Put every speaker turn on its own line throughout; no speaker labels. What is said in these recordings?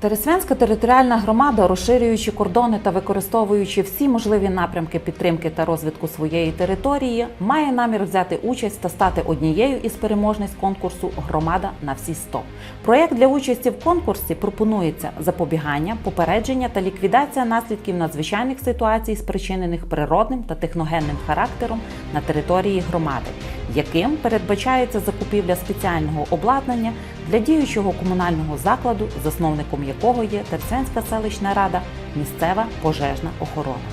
Тересвянська територіальна громада, розширюючи кордони та використовуючи всі можливі напрямки підтримки та розвитку своєї території, має намір взяти участь та стати однією із переможниць конкурсу Громада на всі 100». Проєкт для участі в конкурсі пропонується запобігання, попередження та ліквідація наслідків надзвичайних ситуацій, спричинених природним та техногенним характером на території громади, яким передбачається закупівля спеціального обладнання для діючого комунального закладу, засновником якого є Терценська селищна рада, місцева пожежна охорона.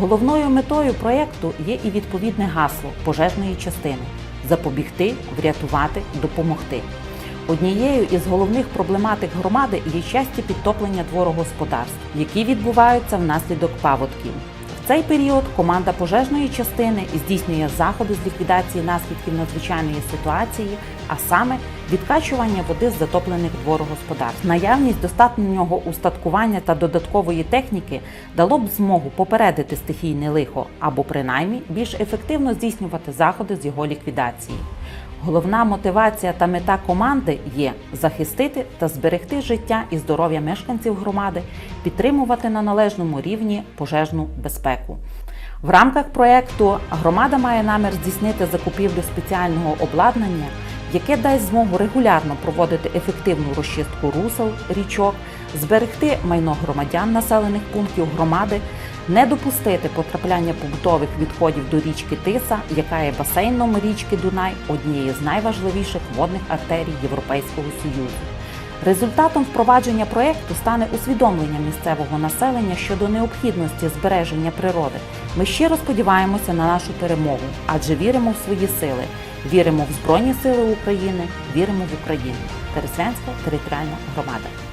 Головною метою проєкту є і відповідне гасло пожежної частини запобігти, врятувати, допомогти. Однією із головних проблематик громади є часті підтоплення дворогосподарств, які відбуваються внаслідок паводків. Цей період команда пожежної частини здійснює заходи з ліквідації наслідків надзвичайної ситуації, а саме відкачування води з затоплених дворогосподарств. Наявність достатнього устаткування та додаткової техніки дало б змогу попередити стихійне лихо або принаймні більш ефективно здійснювати заходи з його ліквідації. Головна мотивація та мета команди є захистити та зберегти життя і здоров'я мешканців громади, підтримувати на належному рівні пожежну безпеку. В рамках проєкту громада має намір здійснити закупівлю спеціального обладнання, яке дасть змогу регулярно проводити ефективну розчистку русел, річок, зберегти майно громадян населених пунктів громади, не допустити потрапляння побутових відходів до річки Тиса, яка є басейном річки Дунай, однією з найважливіших водних артерій Європейського Союзу. Результатом впровадження проєкту стане усвідомлення місцевого населення щодо необхідності збереження природи. Ми щиро сподіваємося на нашу перемогу, адже віримо в свої сили, віримо в Збройні Сили України, віримо в Україну. Тересвянська територіальна громада.